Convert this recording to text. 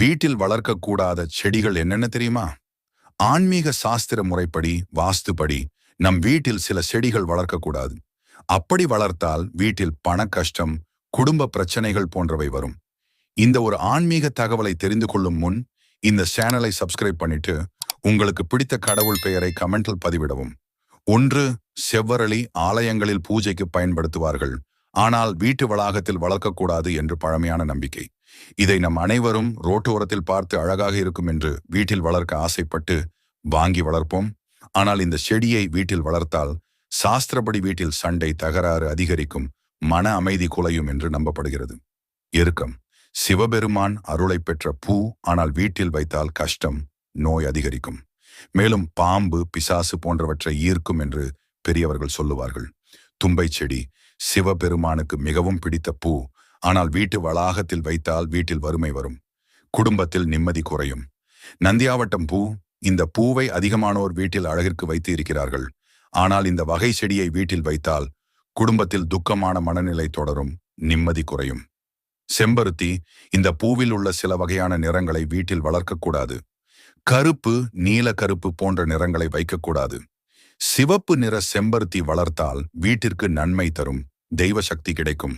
வீட்டில் வளர்க்கக்கூடாத செடிகள் என்னென்ன தெரியுமா? ஆன்மீக சாஸ்திர முறைப்படி வாஸ்துப்படி நம் வீட்டில் சில செடிகள் வளர்க்கக்கூடாது. அப்படி வளர்த்தால் வீட்டில் பண கஷ்டம் குடும்ப பிரச்சனைகள் போன்றவை வரும். இந்த ஒரு ஆன்மீக தகவலை தெரிந்து கொள்ளும் முன் இந்த சேனலை சப்ஸ்கிரைப் பண்ணிட்டு உங்களுக்கு பிடித்த கடவுள் பெயரை கமெண்டில் பதிவிடவும். ஒன்று செவ்வரளி ஆலயங்களில் பூஜைக்கு பயன்படுத்துவார்கள். ஆனால் வீட்டு வளாகத்தில் வளர்க்கக்கூடாது என்று பழமையான நம்பிக்கை. இதை நம் அனைவரும் ரோட்டோரத்தில் பார்த்து அழகாக இருக்கும் என்று வீட்டில் வளர்க்க ஆசைப்பட்டு வாங்கி வளர்ப்போம். ஆனால் இந்த செடியை வீட்டில் வளர்த்தால் சாஸ்திரப்படி வீட்டில் சண்டை தகராறு அதிகரிக்கும் மன அமைதி குலையும் என்று நம்பப்படுகிறது. எருக்கம் சிவபெருமான் அருளை பெற்ற பூ ஆனால் வீட்டில் வைத்தால் கஷ்டம் நோய் அதிகரிக்கும். மேலும் பாம்பு பிசாசு போன்றவற்றை ஈர்க்கும் என்று பெரியவர்கள் சொல்லுவார்கள். தும்பை செடி சிவபெருமானுக்கு மிகவும் பிடித்த பூ. ஆனால் வீட்டு வளாகத்தில் வைத்தால் வீட்டில் வறுமை வரும். குடும்பத்தில் நிம்மதி குறையும். நந்தியாவட்டம் பூ இந்த பூவை அதிகமானோர் வீட்டில் அழகிற்கு வைத்து இருக்கிறார்கள். ஆனால் இந்த வகை செடியை வீட்டில் வைத்தால் குடும்பத்தில் துக்கமான மனநிலை தொடரும் நிம்மதி குறையும். செம்பருத்தி இந்த பூவில் உள்ள சில வகையான நிறங்களை வீட்டில் வளர்க்கக்கூடாது. கருப்பு நீல கருப்பு போன்ற நிறங்களை வைக்கக்கூடாது. சிவப்பு நிற செம்பருத்தி வளர்த்தால் வீட்டிற்கு நன்மை தரும். தெய்வ சக்தி கிடைக்கும்.